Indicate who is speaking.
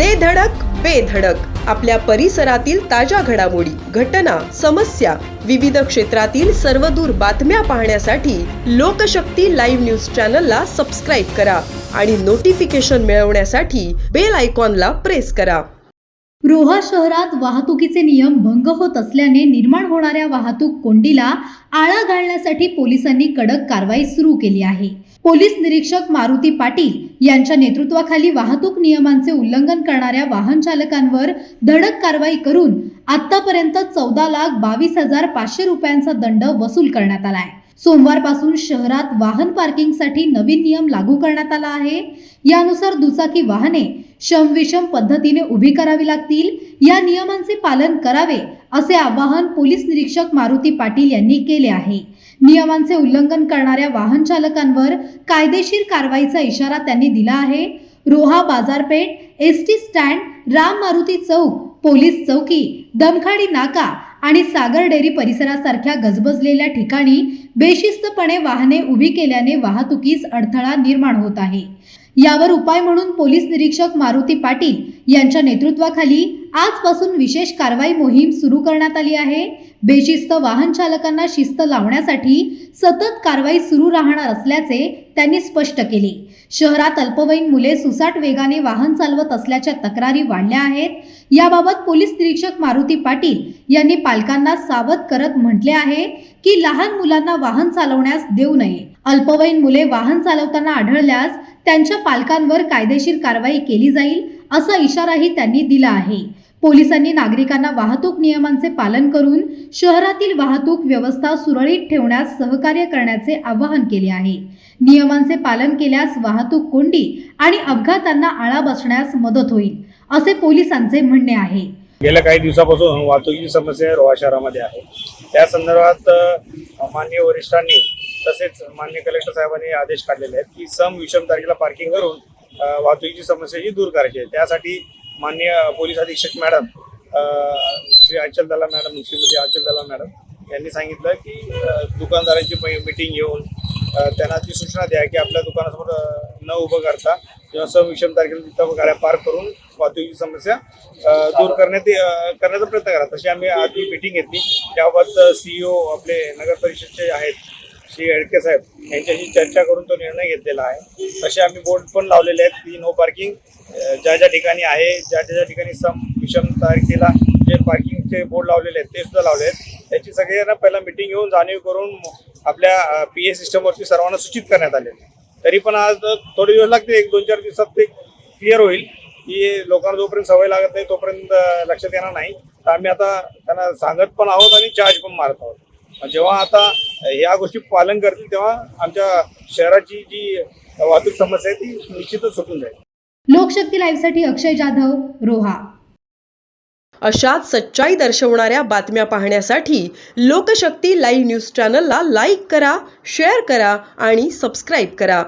Speaker 1: दे धडक बेधडक आपल्या परिसरातील ताज्या घडामोडी घटना समस्या विविध क्षेत्रातील सर्वदूर बातम्या पाहण्यासाठी लोकशक्ती लाईव्ह न्यूज चॅनलला सबस्क्राईब करा आणि नोटिफिकेशन मिळवण्यासाठी बेल आयकॉनला प्रेस करा.
Speaker 2: रोहा शहरात वाहतुकीचे नियम भंग होत असल्याने निर्माण होणाऱ्या वाहतूक कोंडीला आळा घालण्यासाठी पोलिसांनी कडक कारवाई सुरू केली आहे. पोलीस निरीक्षक मारुती पाटील यांच्या नेतृत्वाखाली वाहतूक नियमांचे उल्लंघन करणाऱ्या वाहन चालकांवर धडक कारवाई करून आतापर्यंत चौदा लाख बावीस हजार पाचशे रुपयांचा दंड वसूल करण्यात आला आहे. सोमवारपासून शहरात वाहन पार्किंगसाठी नवीन नियम लागू करण्यात आला आहे. यानुसार दुचाकी वाहने शमविषम पद्धतीने उभी करावी लागतील. या नियमांचे पालन करावे असे आवाहन पोलीस निरीक्षक मारुती पाटील यांनी केले आहे. नियमांचे उल्लंघन करणाऱ्या वाहन चालकांवर कायदेशीर कारवाईचा इशारा त्यांनी दिला आहे. रोहा बाजारपेठ S T stand Ram Maruti Chowk police चौकी दमखाडी नाका आणि सागर डेअरी परिसरासारख्या गजबजलेल्या ठिकाणी बेशिस्तपणे वाहने उभी केल्याने वाहतुकीस अडथळा निर्माण होत आहे. यावर उपाय म्हणून पोलीस निरीक्षक मारुती पाटील यांच्या नेतृत्वाखाली आजपासून विशेष कारवाई मोहीम सुरू करण्यात आली आहे. बेशिस्त वाहन चालकांना शिस्त लावण्यासाठी सतत कारवाई सुरू राहणार असल्याचे त्यांनी स्पष्ट केले. शहरात अल्पवयीन मुले सुसाट वेगाने वाहन चालवत असल्याच्या तक्रारी वाढल्या आहेत. याबाबत पोलीस निरीक्षक मारुती पाटील यांनी पालकांना सावध करत म्हटले आहे की लहान मुलांना वाहन चालवण्यास देऊ नये. अल्पवयीन मुले वाहन चालवताना आढळल्यास त्यांच्या पालकांवर कायदेशीर कारवाई केली जाईल असा इशाराही त्यांनी दिला आहे. पोलिसांनी नागरिकांना वाहतूक नियमांचे पालन करून शहरातील वाहतूक व्यवस्था सुरळीत ठेवण्यास सहकार्य करण्याचे आवाहन केले आहे. नियमांचे पालन केल्यास वाहतूक कोंडी आणि अपघातांना आळा बसण्यास मदत होईल असे पोलिसांचे म्हणणे आहे.
Speaker 3: गेल्या काही दिवसापासून वाहतुकीची समस्या रोहा शहरामध्ये आहे. त्या संदर्भात मान्य वरिष्ठांनी तसेच मान्य कलेक्टर साहेबांनी आदेश काढलेले आहेत की सम विषम तारखेला पार्किंग करून वाहतुकीची समस्या ही दूर करायची आहे. त्यासाठी माननीय पोलीस अधीक्षक मॅडम श्री अचल दला मॅडम श्रीमती अचल दला मॅडम यांनी सांगितलं की दुकानदारांची मिटिंग घेऊन त्यांना ती सूचना द्या की आपल्या दुकानासमोर न उभं करता किंवा सविषम तारखेला तिथं गाड्या पार्क करून वाहतुकीची समस्या दूर करण्यात करण्याचा प्रयत्न करा. तशी आम्ही आधी मिटिंग घेतली. त्याबाबत सीईओ आपले नगर परिषदचे आहेत श्री हेडके साहेब यांच्याशी चर्चा करून तो निर्णय घेतलेला आहे. तसे आम्ही बोर्ड पण लावलेले आहेत की नो पार्किंग ज्या ज्या ठिकाणी आहे ज्या ज्या ठिकाणी सम विषम तारखेला जे पार्किंगचे बोर्ड लावलेले आहेत ते सुद्धा लावले आहेत. त्याची सगळ्यांना पहिला मिटिंग घेऊन जाणीव करून आपल्या पी ए सिस्टमवरती सर्वांना सूचित करण्यात आले तरी पण आज थोडे दिवस लागतील एक दोन चार दिवसात ते क्लिअर होईल की लोकांना जोपर्यंत सवय लागत नाही तोपर्यंत लक्षात येणार नाही. तर आम्ही आता त्यांना सांगत पण आहोत आणि चार्ज पण मारत आहोत. जेव्हा आता ह्या गोष्टी पालन करतील तेव्हा आमच्या शहराची जी वाहतूक समस्या आहे ती निश्चितच सुटून जाईल.
Speaker 2: लोकशक्ती लाईव्हसाठी अक्षय जाधव रोहा.
Speaker 1: अशाच सच्चाई दर्शवणाऱ्या बातम्या पाहण्यासाठी लोकशक्ती लाईव्ह न्यूज चॅनलला लाईक करा शेअर करा आणि सबस्क्राईब करा.